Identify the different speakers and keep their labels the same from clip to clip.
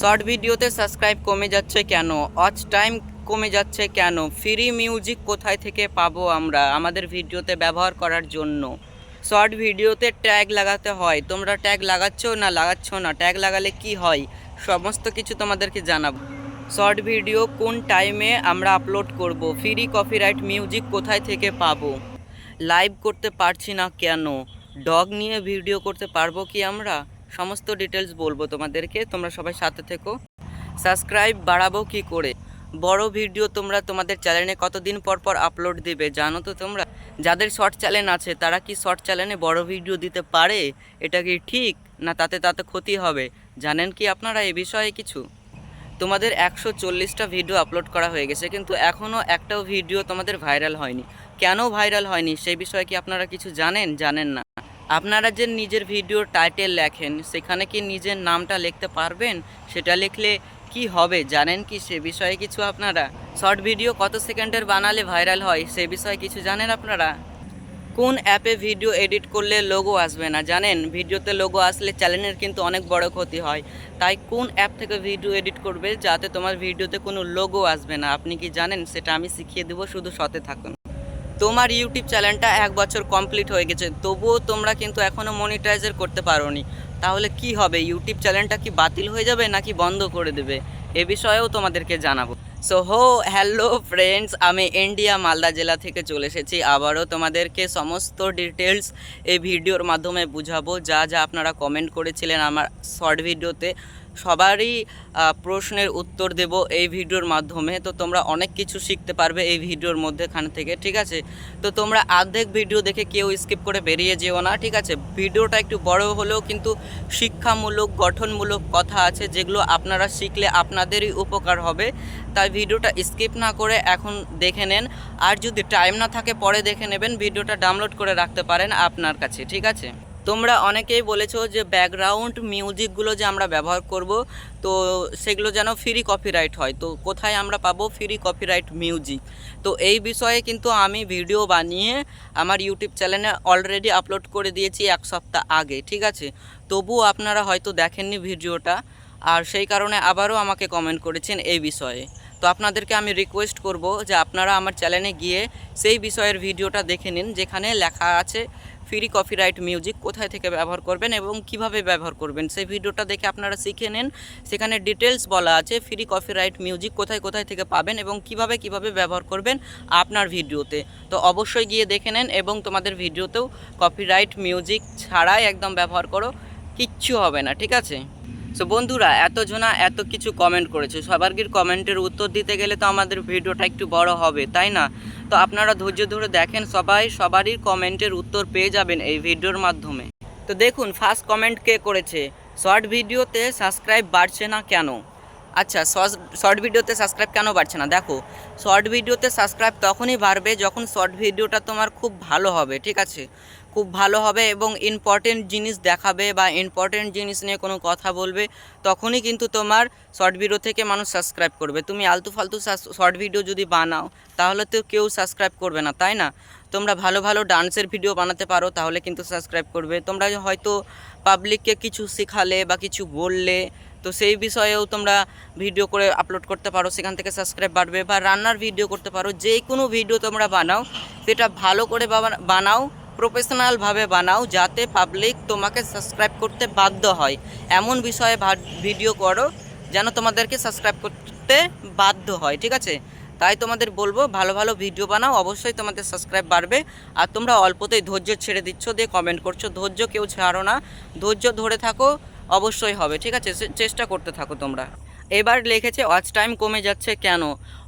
Speaker 1: Short ভিডিওতে subscribe কমে যাচ্ছে কেন? ওয়াচ টাইম কমে যাচ্ছে কেন? ফ্রি মিউজিক কোথায় থেকে পাবো আমরা আমাদের ভিডিওতে ব্যবহার করার জন্য? শর্ট ভিডিওতে ট্যাগ লাগাতে হয়। তোমরা ট্যাগ লাগাচ্ছ না লাগাচ্ছ না? ট্যাগ লাগালে কি হয়? সমস্ত কিছু তোমাদেরকে জানাব। শর্ট ভিডিও কোন টাইমে আমরা আপলোড করব? ফ্রি কপিরাইট মিউজিক কোথায় থেকে পাবো? লাইভ করতে পারছি না কেন? ডগ নিয়ে ভিডিও করতে পারব কি আমরা? সমস্ত ডিটেলস বলব তোমাদেরকে। তোমরা সবাই সাথে থেকো। সাবস্ক্রাইব বাড়াবো কি করে? বড় ভিডিও তোমরা তোমাদের চ্যানেলে কতদিন পর পর আপলোড দিবে, জানো তো তোমরা? যাদের শর্ট চ্যানেল আছে, তারা কি শর্ট চ্যানেলে বড় ভিডিও দিতে পারে? এটা কি ঠিক? না তাতে তাতে ক্ষতি হবে? জানেন কি আপনারা এ বিষয়ে কিছু? তোমাদের একশো চল্লিশটা ভিডিও আপলোড করা হয়ে গেছে, কিন্তু এখনও একটাও ভিডিও তোমাদের ভাইরাল হয়নি। কেন ভাইরাল হয়নি? সেই বিষয়ে কি আপনারা কিছু জানেন? জানেন না। আপনারা যে নিজের ভিডিওর টাইটেল লেখেন, সেখানে কি নিজের নামটা লিখতে পারবেন? সেটা লিখলে কি হবে? জানেন কি সে বিষয়ে কিছু আপনারা? শর্ট ভিডিও কত সেকেন্ডের বানালে ভাইরাল হয়, সে বিষয়ে কিছু জানেন আপনারা? কোন অ্যাপে ভিডিও এডিট করলে লোগো আসবে না? জানেন ভিডিওতে লোগো আসলে চ্যানেলের কিন্তু অনেক বড় ক্ষতি হয়। তাই কোন অ্যাপ থেকে ভিডিও এডিট করবে? যাতে তোমার ভিডিওতে কোনো লোগো আসবে না। আপনি কি জানেন? সেটা আমি শিখিয়ে দেবো, শুধু সতে থাকুন। তোমার ইউটিউব চ্যানেলটা এক বছর কমপ্লিট হয়ে গেছে, তবুও তোমরা কিন্তু এখনও মনিটাইজার করতে পারোনি। তাহলে কি হবে? ইউটিউব চ্যানেলটা কি বাতিল হয়ে যাবে নাকি বন্ধ করে দেবে? এ বিষয়েও তোমাদেরকে জানাব। সো হো হ্যালো ফ্রেন্ডস আমি ইন্ডিয়া মালদা জেলা থেকে চলে এসেছি। আবারও তোমাদেরকে সমস্ত ডিটেলস এই ভিডিওর মাধ্যমে বুঝাবো। যা যা আপনারা কমেন্ট করেছিলেন আমার শর্ট ভিডিওতে সবারই প্রশ্নের উত্তর দেব এই ভিডিওর মাধ্যমে। তো তোমরা অনেক কিছু শিখতে পারবে এই ভিডিওর মধ্যেখান থেকে, ঠিক আছে? তো তোমরা অর্ধেক ভিডিও দেখে কেউ স্কিপ করে বেরিয়ে যেও না, ঠিক আছে? ভিডিওটা একটু বড় হলেও কিন্তু শিক্ষামূলক, গঠনমূলক কথা আছে, যেগুলো আপনারা শিখলে আপনাদেরই উপকার হবে। তাই ভিডিওটা স্কিপ না করে এখন দেখে নেন। আর যদি টাইম না থাকে, পরে দেখে নেবেন। ভিডিওটা ডাউনলোড করে রাখতে পারেন আপনার কাছে, ঠিক আছে? তোমরা অনেকেই বলেছ যে ব্যাকগ্রাউন্ড মিউজিকগুলো যে আমরা ব্যবহার করব, তো সেগুলো যেন ফ্রি কপিরাইট হয়। তো কোথায় আমরা পাবো ফ্রি কপিরাইট মিউজিক তো এই বিষয়ে কিন্তু আমি ভিডিও বানিয়ে আমার ইউটিউব চ্যানেলে অলরেডি আপলোড করে দিয়েছি এক সপ্তাহ আগে, ঠিক আছে? তবুও আপনারা হয়তো দেখেননি ভিডিওটা আর সেই কারণে আবারও আমাকে কমেন্ট করেছেন এই বিষয়ে। তো আপনাদেরকে আমি রিকোয়েস্ট করব যে আপনারা আমার চ্যানেলে গিয়ে সেই বিষয়ের ভিডিওটা দেখে নিন, যেখানে লেখা আছে ফ্রি কপিরাইট মিউজিক কোথায় থেকে ব্যবহার করবেন এবং কীভাবে ব্যবহার করবেন? সেই ভিডিওটা দেখে আপনারা শিখে নেন। সেখানে ডিটেলস বলা আছে, ফ্রি কপিরাইট মিউজিক কোথায় কোথায় থেকে পাবেন এবং কীভাবে কীভাবে ব্যবহার করবেন আপনার ভিডিওতে। তো অবশ্যই গিয়ে দেখে নেন এবং তোমাদের ভিডিওতেও কপিরাইট মিউজিক ছাড়াই একদম ব্যবহার করো। কিচ্ছু হবে না, ঠিক আছে? সো বন্ধুরা, এতজনা এত কিছু কমেন্ট করেছে। সবার কি কমেন্টের উত্তর দিতে গেলে তো আমাদের ভিডিওটা একটু বড় হবে, তাই না? তো আপনারা ধৈর্য ধরে দেখেন সবাই, সবারই কমেন্টের উত্তর পেয়ে যাবেন এই ভিডিওর মাধ্যমে। তো দেখুন ফার্স্ট কমেন্ট কে করেছে? শর্ট ভিডিওতে সাবস্ক্রাইব বাড়ছে না কেন? আচ্ছা শর্ট ভিডিওতে সাবস্ক্রাইব কেন বাড়ছে না? দেখো শর্ট ভিডিওতে সাবস্ক্রাইব তখনই বাড়বে যখন শর্ট ভিডিওটা তোমার খুব ভালো হবে, ঠিক আছে? খুব ভালো হবে এবং ইম্পর্টেন্ট জিনিস দেখাবে বা ইম্পর্টেন্ট জিনিস নিয়ে কোনো কথা বলবে, তখনই কিন্তু তোমার শর্ট ভিডিও থেকে মানুষ সাবস্ক্রাইব করবে। তুমি আলতু ফালতু শর্ট ভিডিও যদি বানাও, তাহলে তো কেউ সাবস্ক্রাইব করবে না, তাই না? তোমরা ভালো ভালো ডান্সের ভিডিও বানাতে পারো, তাহলে কিন্তু সাবস্ক্রাইব করবে। তোমরা হয়তো পাবলিককে কিছু শেখালে বা কিছু বললে, তো সেই বিষয়েও তোমরা ভিডিও করে আপলোড করতে পারো, সেখান থেকে সাবস্ক্রাইব বাড়বে বা রান্নার ভিডিও করতে পারো যে কোনো ভিডিও তোমরা বানাও, সেটা ভালো করে বানাও প্রফেশনালভাবে বানাও যাতে পাবলিক তোমাকে সাবস্ক্রাইব করতে বাধ্য হয়। এমন বিষয়ে ভিডিও করো যেন তোমাদেরকে সাবস্ক্রাইব করতে বাধ্য হয়, ঠিক আছে? তাই তোমাদের বলব, ভালো ভালো ভিডিও বানাও, অবশ্যই তোমাদের সাবস্ক্রাইব বাড়বে। আর তোমরা অল্পতেই ধৈর্য ছেড়ে দিচ্ছ, দিয়ে কমেন্ট করছ, ধৈর্য কেউ ছাড়ো না। ধৈর্য ধরে থাকো, অবশ্যই হবে, ঠিক আছে? চেষ্টা করতে থাকো তোমরা। এবার লিখেছে ওয়াচ টাইম কমে যাচ্ছে কেন?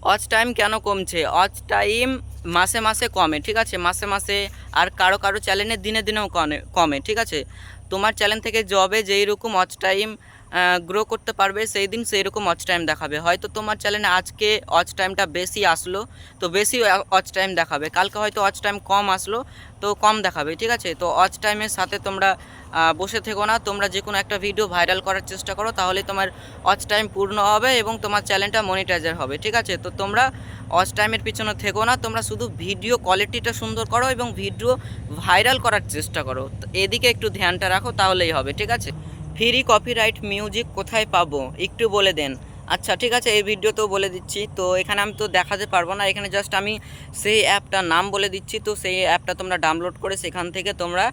Speaker 1: ওয়াচ টাইম কেন কমছে? ওয়াচ টাইম মাসে মাসে কমে, ঠিক আছে? মাসে মাসে আর কারও কারও চ্যানেলে দিনে দিনেও কমে ঠিক আছে? তোমার চ্যানেল থেকে জবে যেই রকম ওয়াচ টাইম গ্রো করতে পারবে, সেই দিন সেই রকম অচ টাইম দেখাবে। হয়তো তোমার চ্যানেলে আজকে অচ টাইমটা বেশি আসলো, তো বেশি অচ টাইম দেখাবে। কালকে হয়তো অচ টাইম কম আসলো, তো কম দেখাবে, ঠিক আছে? তো অচ টাইমের সাথে তোমরা বসে থেকো না। তোমরা যে কোনো একটা ভিডিও ভাইরাল করার চেষ্টা করো, তাহলে তোমার অচ টাইম পূর্ণ হবে এবং তোমার চ্যানেলটা মনিটাইজার হবে, ঠিক আছে? তো তোমরা অচ টাইমের পিছনে থেকো না, তোমরা শুধু ভিডিও কোয়ালিটিটা সুন্দর করো এবং ভিডিও ভাইরাল করার চেষ্টা করো। এদিকে একটু ধ্যানটা রাখো, তাহলেই হবে, ঠিক আছে? ফ্রি কপিরাইট মিউজিক কোথায় পাবো? একটু বলে দেন। আচ্ছা ঠিক আছে, এই ভিডিওতেও বলে দিচ্ছি। তো এখানে আমি তো দেখাতে পারব না। এখানে জাস্ট আমি সেই অ্যাপটার নাম বলে দিচ্ছি। তো সেই অ্যাপটা তোমরা ডাউনলোড করে সেখান থেকে তোমরা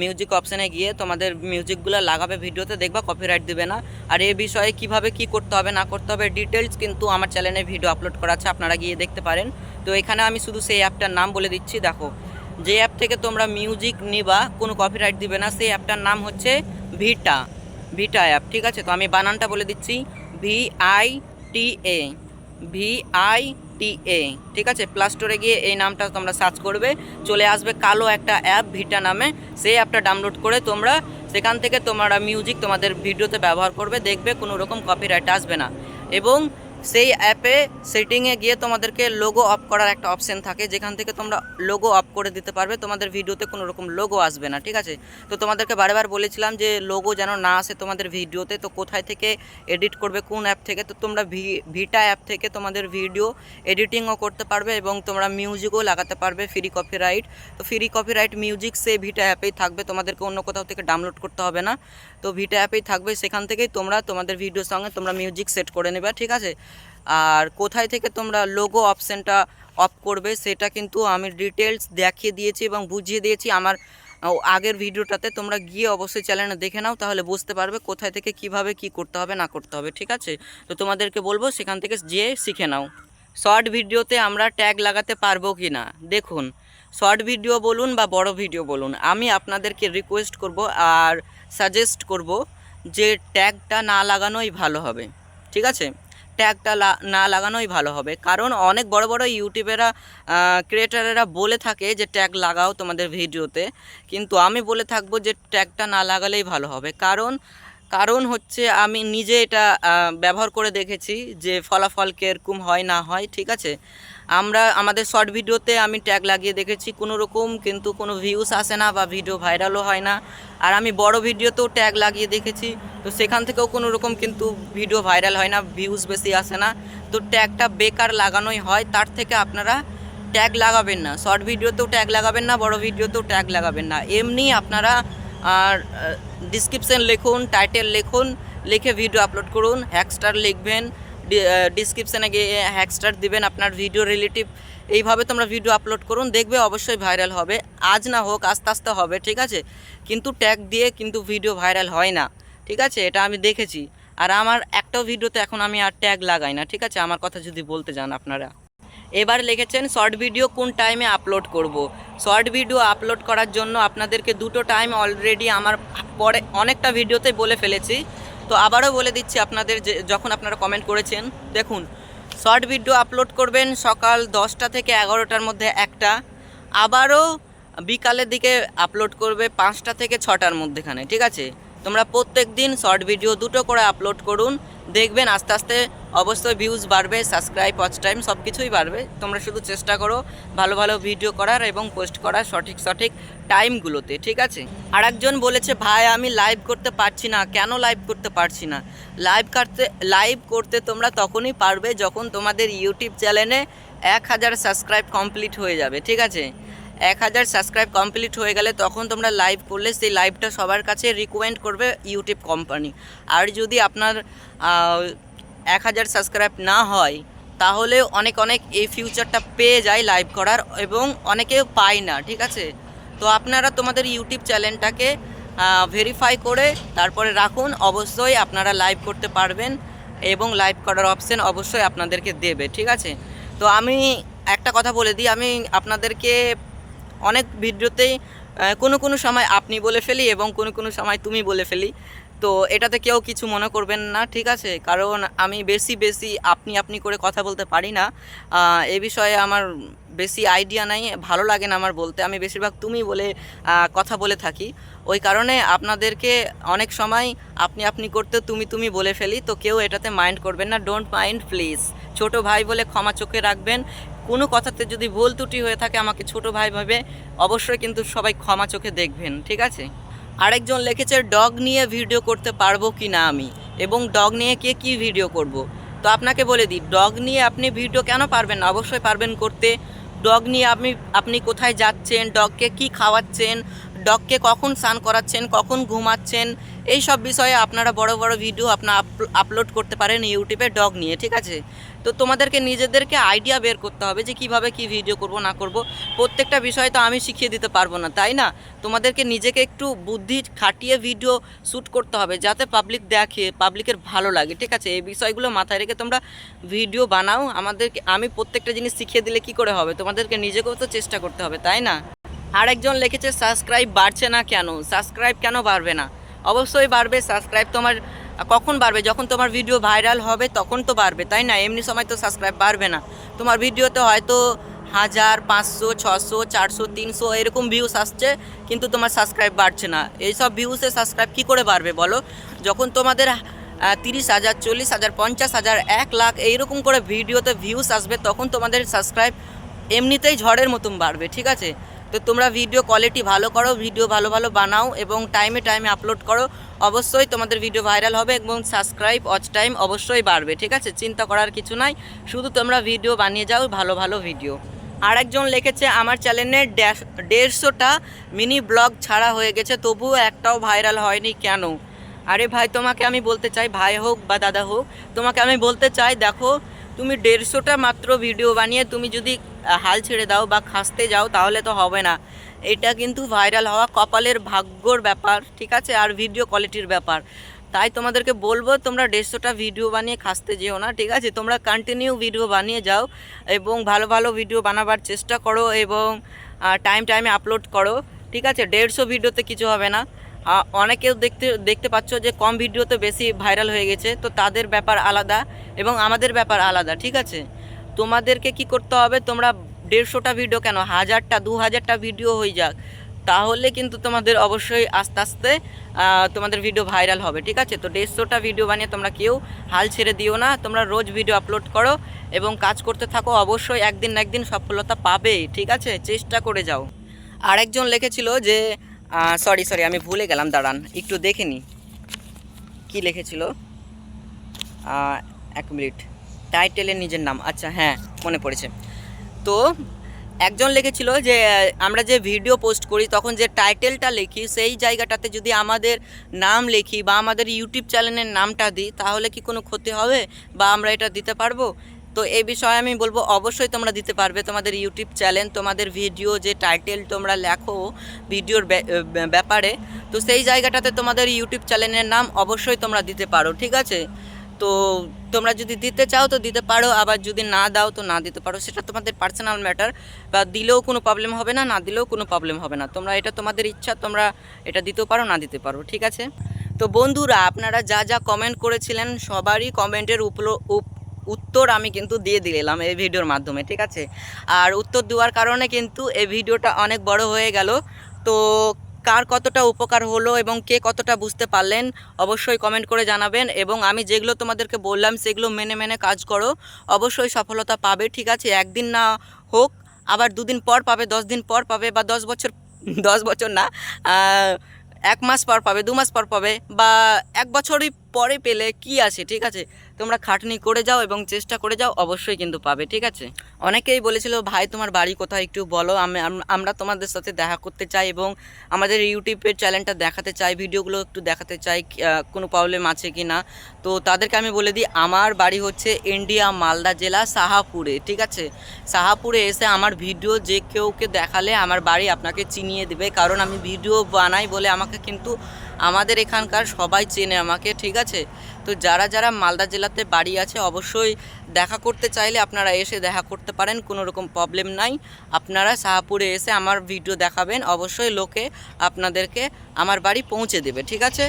Speaker 1: মিউজিক অপশানে গিয়ে তোমাদের মিউজিকগুলো লাগাবে ভিডিওতে। দেখবা কপিরাইট দেবে না। আর এই বিষয়ে কীভাবে কি করতে হবে, না করতে হবে ডিটেলস কিন্তু আমার চ্যানেলে ভিডিও আপলোড করা আছে। আপনারা গিয়ে দেখতে পারেন। তো এখানে আমি শুধু সেই অ্যাপটার নাম বলে দিচ্ছি। দেখো যে অ্যাপ থেকে তোমরা মিউজিক নিবা, কোনো কপিরাইট দিবে না, সেই অ্যাপটার নাম হচ্ছে ভিটা ভিটা অ্যাপ ঠিক আছে? তো আমি বানানটা বলে দিচ্ছি V I T A V I T A ঠিক আছে? প্লাস স্টোরে গিয়ে এই নামটা তোমরা সার্চ করবে, চলে আসবে কালো একটা অ্যাপ ভিটা নামে, সেই অ্যাপটা ডাউনলোড করে তোমরা সেখান থেকে তোমরা মিউজিক তোমাদের ভিডিওতে ব্যবহার করবে, দেখবে কোনো রকম কপিরাইট আসবে না। এবং সেই অ্যাপে সেটিংয়ে গিয়ে তোমাদেরকে লোগো অফ করার একটা অপশন থাকে, যেখান থেকে তোমরা লোগো অফ করে দিতে পারবে। তোমাদের ভিডিওতে কোনো রকম লোগো আসবে না, ঠিক আছে? তো তোমাদেরকে বারবার বলেছিলাম যে লোগো যেন না আসে তোমাদের ভিডিওতে, তো কোথায় থেকে এডিট করবে, কোন অ্যাপ থেকে? তো তোমরা ভি ভিটা অ্যাপ থেকে তোমাদের ভিডিও এডিটিংও করতে পারবে এবং তোমরা মিউজিকও লাগাতে পারবে ফ্রি কপিরাইট তো ফ্রি কপিরাইট মিউজিক সে ভিটা অ্যাপেই থাকবে, তোমাদেরকে অন্য কোথাও থেকে ডাউনলোড করতে হবে না। তো ভিটা অ্যাপেই থাকবে, সেখান থেকেই তোমরা তোমাদের ভিডিওর সঙ্গে তোমরা মিউজিক সেট করে নেবে, ঠিক আছে? আর কোথায় থেকে তোমরা লোগো অপশানটা অফ করবে, সেটা কিন্তু আমি ডিটেলস দেখিয়ে দিয়েছি এবং বুঝিয়ে দিয়েছি। আমার আগের ভিডিওটাতে তোমরা গিয়ে অবশ্যই চ্যানেলে দেখে নাও, তাহলে বুঝতে পারবে কোথায় থেকে কীভাবে কি করতে হবে, না করতে হবে, ঠিক আছে? তো তোমাদেরকে বলব, সেখান থেকে যেয়ে শিখে নাও। শর্ট ভিডিওতে আমরা ট্যাগ লাগাতে পারব কি না দেখুন শর্ট ভিডিও বলুন বা বড় ভিডিও বলুন, আমি আপনাদেরকে রিকোয়েস্ট করব, আর সাজেস্ট করব যে ট্যাগটা না লাগানোই ভালো হবে, ঠিক আছে? ট্যাগটা না লাগানোই ভালো হবে। কারণ অনেক বড় বড় ইউটিউবেরা ক্রিয়েটারেরা বলে থাকে যে ট্যাগ লাগাও তোমাদের ভিডিওতে, কিন্তু আমি বলে থাকব যে ট্যাগটা না লাগালেই ভালো হবে। কারণ কারণ হচ্ছে আমি নিজে এটা ব্যবহার করে দেখেছি যে ফলাফল কীরকম হয় না হয়, ঠিক আছে? আমরা আমাদের শর্ট ভিডিওতে আমি ট্যাগ লাগিয়ে দেখেছি কোনো রকম, কিন্তু কোনো ভিউস আসে না বা ভিডিও ভাইরালও হয় না। আর আমি বড় ভিডিওতেও ট্যাগ লাগিয়ে দেখেছি, তো সেখান থেকেও কোনো রকম কিন্তু ভিডিও ভাইরাল হয় না ভিউজ বেশি আসে না। তো ট্যাগটা বেকার লাগানোই হয়, তার থেকে আপনারা ট্যাগ লাগাবেন না। শর্ট ভিডিওতেও ট্যাগ লাগাবেন না, বড় ভিডিওতেও ট্যাগ লাগাবেন না। এমনি আপনারা, আর ডিসক্রিপশন লিখুন টাইটেল লিখুন, লিখে ভিডিও আপলোড করুন হ্যাকস্টার লিখবেন। ডিসক্রিপশানে গিয়ে হ্যাকস্টার দিবেন, আপনার ভিডিও রিলেটিভ এইভাবে তোমরা ভিডিও আপলোড করুন, দেখবে অবশ্যই ভাইরাল হবে। আজ না হোক, আস্তে আস্তে হবে, ঠিক আছে? কিন্তু ট্যাগ দিয়ে কিন্তু ভিডিও ভাইরাল হয় না, ঠিক আছে? এটা আমি দেখেছি। আর আমার একটাও ভিডিওতে এখন আমি আর ট্যাগ লাগাই না, ঠিক আছে? আমার কথা যদি বলতে যান আপনারা। এবার লিখেছেন শর্ট ভিডিও কোন টাইমে আপলোড করব? শর্ট ভিডিও আপলোড করার জন্য আপনাদেরকে দুটো টাইম অলরেডি আমার পরে অনেকটা ভিডিওতে বলে ফেলেছি। তো আবারও বলে দিচ্ছি আপনাদের যে, যখন আপনারা কমেন্ট করেছেন, দেখুন শর্ট ভিডিও আপলোড করবেন সকাল দশটা থেকে এগারোটার মধ্যে একটা, আবারও বিকালের দিকে আপলোড করবে পাঁচটা থেকে ছটার মধ্যেখানে, ঠিক আছে? তোমরা প্রত্যেক দিন শর্ট ভিডিও দুটো করে আপলোড করুন দেখবেন আস্তে আস্তে অবশ্যই ভিউজ বাড়বে সাবস্ক্রাইব ওয়াচ টাইম সব কিছুই বাড়বে। তোমরা শুধু চেষ্টা করো ভালো ভালো ভিডিও করার এবং পোস্ট করার সঠিক সঠিক টাইমগুলোতে ঠিক আছে? আরেকজন বলেছে, ভাই, আমি লাইভ করতে পারছি না। কেন লাইভ করতে পারছি না? লাইভ করতে লাইভ করতে তোমরা তখনই পারবে যখন তোমাদের ইউটিউব চ্যানেলে এক হাজার সাবস্ক্রাইব কমপ্লিট হয়ে যাবে, ঠিক আছে? এক হাজার সাবস্ক্রাইব কমপ্লিট হয়ে গেলে তখন তোমরা লাইভ করলে সেই লাইভটা সবার কাছে রিকমেন্ড করবে ইউটিউব কোম্পানি আর যদি আপনার এক হাজার সাবস্ক্রাইব না হয়, তাহলে অনেক অনেক এই ফিউচারটা পেয়ে যায় লাইভ করার এবং অনেকে পায় না, ঠিক আছে? তো আপনারা তোমাদের ইউটিউব চ্যানেলটাকে ভেরিফাই করে তারপরে রাখুন, অবশ্যই আপনারা লাইভ করতে পারবেন এবং লাইভ করার অপশন অবশ্যই আপনাদেরকে দেবে, ঠিক আছে? তো আমি একটা কথা বলে দিই, আমি আপনাদেরকে অনেক ভিডিওতেই কোনো কোনো সময় আপনি বলে ফেলি এবং কোনো কোনো সময় তুমি বলে ফেলি। তো এটাতে কেউ কিছু মনে করবেন না, ঠিক আছে? কারণ আমি বেশি বেশি আপনি আপনি করে কথা বলতে পারি না। এ বিষয়ে আমার বেশি আইডিয়া নাই, ভালো লাগে না আমার বলতে। আমি বেশিরভাগ তুমি বলে কথা বলে থাকি। ওই কারণে আপনাদেরকে অনেক সময় আপনি আপনি করতে তুমি তুমি বলে ফেলি, তো কেউ এটাতে মাইন্ড করবেন না। ডোন্ট মাইন্ড প্লিজ ছোট ভাই বলে ক্ষমা চোখে রাখবেন কোনো কথাতে যদি ভুল ত্রুটি হয়ে থাকে আমাকে ছোট ভাই ভাবে অবশ্যই কিন্তু সবাই ক্ষমা চোখে দেখবেন, ঠিক আছে? আরেকজন লিখেছে ডগ নিয়ে ভিডিও করতে পারব কি না আমি? এবং ডগ নিয়ে কে কি ভিডিও করব। তো আপনাকে বলে দিই ডগ নিয়ে আপনি ভিডিও কেন পারবেন না? অবশ্যই পারবেন করতে। ডগ নিয়ে আপনি আপনি কোথায় যাচ্ছেন? ডগকে কি খাওয়াচ্ছেন? ডগকে কখন স্নান করাচ্ছেন? কখন ঘুমাচ্ছেন? এই সব বিষয়ে আপনারা বড় বড় ভিডিও আপনার আপলোড করতে পারেন ইউটিউবে ডগ নিয়ে, ঠিক আছে? তো তোমাদেরকে নিজেদেরকে আইডিয়া বের করতে হবে যে কীভাবে কি ভিডিও করব, না করব। প্রত্যেকটা বিষয় তো আমি শিখিয়ে দিতে পারব না, তাই না? তোমাদেরকে নিজেকে একটু বুদ্ধি খাটিয়ে ভিডিও শ্যুট করতে হবে যাতে পাবলিক দেখে পাবলিকের ভালো লাগে, ঠিক আছে? এই বিষয়গুলো মাথায় রেখে তোমরা ভিডিও বানাও। আমাদেরকে, আমি প্রত্যেকটা জিনিস শিখিয়ে দিলে কি করে হবে? তোমাদেরকে নিজেকেও তো চেষ্টা করতে হবে, তাই না? আরেকজন লিখেছে সাবস্ক্রাইব বাড়ছে না কেন? সাবস্ক্রাইব কেন বাড়বে না? অবশ্যই বাড়বে সাবস্ক্রাইব তোমার, কখন বাড়বে? যখন তোমার ভিডিও ভাইরাল হবে, তখন তো বাড়বে, তাই না? এমনি সময় তো সাবস্ক্রাইব বাড়বে না। তোমার ভিডিওতে হয়তো হাজার, পাঁচশো, ছশো, চারশো, তিনশো এরকম ভিউস আসছে, কিন্তু তোমার সাবস্ক্রাইব বাড়ছে না। এইসব ভিউসে সাবস্ক্রাইব কী করে বাড়বে বলো? যখন তোমাদের তিরিশ হাজার, চল্লিশ হাজার, পঞ্চাশ হাজার, এক লাখ এইরকম করে ভিডিওতে ভিউস আসবে, তখন তোমাদের সাবস্ক্রাইব এমনিতেই ঝড়ের মতন বাড়বে, ঠিক আছে? তো তোমরা ভিডিও কোয়ালিটি ভালো করো ভিডিও ভালো ভালো বানাও এবং টাইমে টাইমে আপলোড করো। অবশ্যই তোমাদের ভিডিও ভাইরাল হবে এবং সাবস্ক্রাইব ওয়াচ টাইম অবশ্যই বাড়বে, ঠিক আছে? চিন্তা করার কিছু নাই। শুধু তোমরা ভিডিও বানিয়ে যাও, ভালো ভালো ভিডিও আর একজন লিখেছে, আমার চ্যানেলে দেড়শোটা মিনি ব্লগ ছাড়া হয়ে গেছে, তবুও একটাও ভাইরাল হয়নি কেন? আরে ভাই, তোমাকে আমি বলতে চাই, ভাই হোক বা দাদা হোক, তোমাকে আমি বলতে চাই, দেখো তুমি দেড়শোটা মাত্র ভিডিও বানিয়ে তুমি যদি হাল ছেড়ে দাও বা খাসতে যাও তাহলে তো হবে না। এটা কিন্তু ভাইরাল হওয়া কপালের ভাগ্যর ব্যাপার, ঠিক আছে? আর ভিডিও কোয়ালিটির ব্যাপার। তাই তোমাদেরকে বলব, তোমরা দেড়শোটা ভিডিও বানিয়ে খাসতে যেও না, ঠিক আছে? তোমরা কন্টিনিউ ভিডিও বানিয়ে যাও এবং ভালো ভালো ভিডিও বানাবার চেষ্টা করো এবং টাইম টাইমে আপলোড করো, ঠিক আছে? দেড়শো ভিডিওতে কিছু হবে না। অনেকেও দেখতে দেখতে পাচ্ছ যে কম ভিডিওতে বেশি ভাইরাল হয়ে গেছে, তো তাদের ব্যাপার আলাদা এবং আমাদের ব্যাপার আলাদা, ঠিক আছে? তোমাদেরকে কি করতে হবে? তোমরা দেড়শোটা ভিডিও কেন? হাজারটা দু হাজারটা ভিডিও হয়ে যাক। তাহলে কিন্তু তোমাদের অবশ্যই আস্তে আস্তে তোমাদের ভিডিও ভাইরাল হবে, ঠিক আছে? তো দেড়শোটা ভিডিও বানিয়ে তোমরা কেউ হাল ছেড়ে দিও না। তোমরা রোজ ভিডিও আপলোড করো এবং কাজ করতে থাকো, অবশ্যই একদিন না একদিন সফলতা পাবে, ঠিক আছে? চেষ্টা করে যাও। আরেকজন লিখেছিল যে সরি সরি আমি ভুলে গেলাম, দাঁড়ান, একটু দেখে নি। কী লিখেছিল? এক মিনিট। টাইটেলের নিজের নাম আচ্ছা হ্যাঁ মনে পড়েছে। তো, একজন লিখেছিল যে, আমরা যে ভিডিও পোস্ট করি, তখন যে টাইটেলটা লিখি, সেই জায়গাটাতে যদি আমাদের নাম লিখি বা আমাদের ইউটিউব চ্যানেলের নামটা দিই, তাহলে কি কোনো ক্ষতি হবে? বা আমরা এটা দিতে পারব? তো এই বিষয়ে আমি বলব, অবশ্যই তোমরা দিতে পারবে তোমাদের ইউটিউব চ্যানেল তোমাদের ভিডিও যে টাইটেল তোমরা লেখো ভিডিওর ব্যা- ব্যা- ব্যাপারে। তো সেই জায়গাটাতে তোমাদের ইউটিউব চ্যানেলের নাম অবশ্যই তোমরা দিতে পারো, ঠিক আছে? তো তোমরা যদি দিতে চাও তো দিতে পারো, আবার যদি না দাও তো না দিতে পারো, সেটা তোমাদের পার্সোনাল ম্যাটার বা দিলেও কোনো প্রবলেম হবে না না দিলেও কোনো প্রবলেম হবে না। তোমরা এটা তোমাদের ইচ্ছা, তোমরা এটা দিতেও পারো, না দিতে পারো, ঠিক আছে? তো বন্ধুরা, আপনারা যা যা কমেন্ট করেছিলেন, সবারই কমেন্টের উপর উপ- উত্তর আমি কিন্তু দিয়ে দিলাম এই ভিডিওর মাধ্যমে, ঠিক আছে? আর উত্তর দেওয়ার কারণে কিন্তু এই ভিডিওটা অনেক বড় হয়ে গেল। তো কার কতটা উপকার হলো এবং কে কতটা বুঝতে পারলেন অবশ্যই কমেন্ট করে জানাবেন এবং আমি যেগুলো তোমাদেরকে বললাম সেগুলো মেনে মেনে কাজ করো। অবশ্যই সফলতা পাবে, ঠিক আছে? একদিন না হোক, আবার দুদিন পর পাবে, দশ দিন পর পাবে বা দশ বছর দশ বছর না এক মাস পর পাবে, দু মাস পর পাবে বা এক বছরই পরে পেলে কি আছে, ঠিক আছে? তোমরা খাটনি করে যাও এবং চেষ্টা করে যাও, অবশ্যই কিন্তু পাবে, ঠিক আছে? অনেকেই বলেছিল, ভাই, তোমার বাড়ি কোথায় একটু বলো, আমি আমরা তোমাদের সাথে দেখা করতে চাই এবং আমাদের ইউটিউবের চ্যানেলটা দেখাতে চাই, ভিডিওগুলো একটু দেখাতে চাই কোনো প্রবলেম আছে কি না? তো তাদেরকে আমি বলে দিই, আমার বাড়ি হচ্ছে ইন্ডিয়া, মালদা জেলা, সাহাপুরে, ঠিক আছে? সাহাপুরে এসে আমার ভিডিও যে কেউকে দেখালে আমার বাড়ি আপনাকে চিনিয়ে দেবে, কারণ আমি ভিডিও বানাই বলে আমাকে কিন্তু আমাদের এখানকার সবাই চেনে আমাকে, ঠিক আছে? তো যারা যারা মালদা জেলাতে বাড়ি আছে, অবশ্যই দেখা করতে চাইলে আপনারা এসে দেখা করতে পারেন, কোনো রকম প্রবলেম নাই। আপনারা শাহপুরে এসে আমার ভিডিও দেখাবেন, অবশ্যই লোকে আপনাদেরকে আমার বাড়ি পৌঁছে দেবে, ঠিক আছে?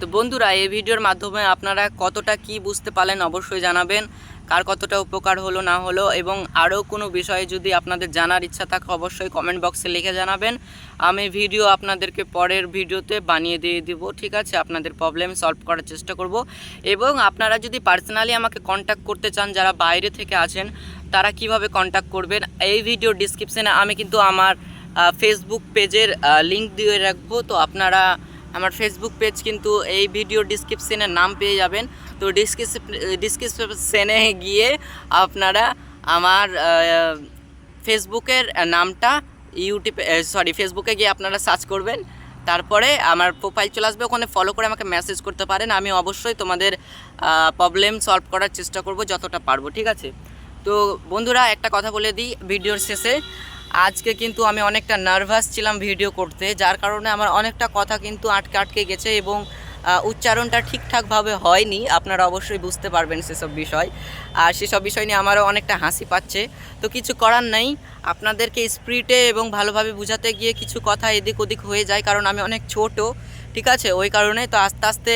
Speaker 1: তো বন্ধুরা, এই ভিডিওর মাধ্যমে আপনারা কতটা কি বুঝতে পারলেন, অবশ্যই জানাবেন। কার কতটা উপকার হলো, না হলো এবং আরও কোনো বিষয়ে যদি আপনাদের জানার ইচ্ছা থাকে অবশ্যই কমেন্ট বক্সে লিখে জানাবেন। আমি ভিডিও আপনাদেরকে পরের ভিডিওতে বানিয়ে দিয়ে দিব, ঠিক আছে? আপনাদের প্রবলেম সলভ করার চেষ্টা করব। এবং আপনারা যদি পার্সোনালি আমাকে কন্ট্যাক্ট করতে চান, যারা বাইরে থেকে আছেন, তারা কীভাবে কন্ট্যাক্ট করবেন? এই ভিডিও ডিসক্রিপশানে আমি কিন্তু আমার ফেসবুক পেজের লিংক দিয়ে রাখব। তো আপনারা আমার ফেসবুক পেজ কিন্তু এই ভিডিও ডিসক্রিপশনে নাম পেয়ে যাবেন। তো ডিসক্রিপশনে গিয়ে আপনারা আমার ফেসবুকের নামটা, ইউটিউবে সরি ফেসবুকে গিয়ে আপনারা সার্চ করবেন। তারপরে আমার প্রোফাইল চলে আসবে, ওখানে ফলো করে আমাকে মেসেজ করতে পারেন। আমি অবশ্যই তোমাদের প্রবলেম সলভ করার চেষ্টা করব যতটা পারব, ঠিক আছে? তো বন্ধুরা, একটা কথা বলে দিই ভিডিওর শেষে। আজকে কিন্তু আমি অনেকটা নার্ভাস ছিলাম ভিডিও করতে, যার কারণে আমার অনেকটা কথা কিন্তু আটকে আটকে গেছে এবং উচ্চারণটা ঠিকঠাকভাবে হয়নি, আপনারা অবশ্যই বুঝতে পারবেন সেসব বিষয়। আর সেসব বিষয় নিয়ে আমারও অনেকটা হাসি পাচ্ছে। তো কিছু করার নেই, আপনাদেরকে স্পিরিটে এবং ভালোভাবে বোঝাতে গিয়ে কিছু কথা এদিক ওদিক হয়ে যায়, কারণ আমি অনেক ছোট, ঠিক আছে? ওই কারণে তো আস্তে আস্তে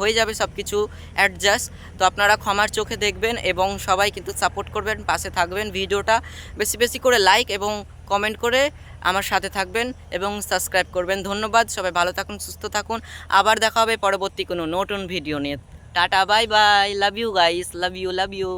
Speaker 1: হয়ে যাবে সব কিছু অ্যাডজাস্ট তো আপনারা ক্ষমার চোখে দেখবেন এবং সবাই কিন্তু সাপোর্ট করবেন, পাশে থাকবেন। ভিডিওটা বেশি বেশি করে লাইক এবং কমেন্ট করে আমার সাথে থাকবেন এবং সাবস্ক্রাইব করবেন। ধন্যবাদ, সবাই ভালো থাকুন, সুস্থ থাকুন। আবার দেখা হবে পরবর্তী কোনো নতুন ভিডিও নিয়ে। Ta ta, bye bye love you guys love you love you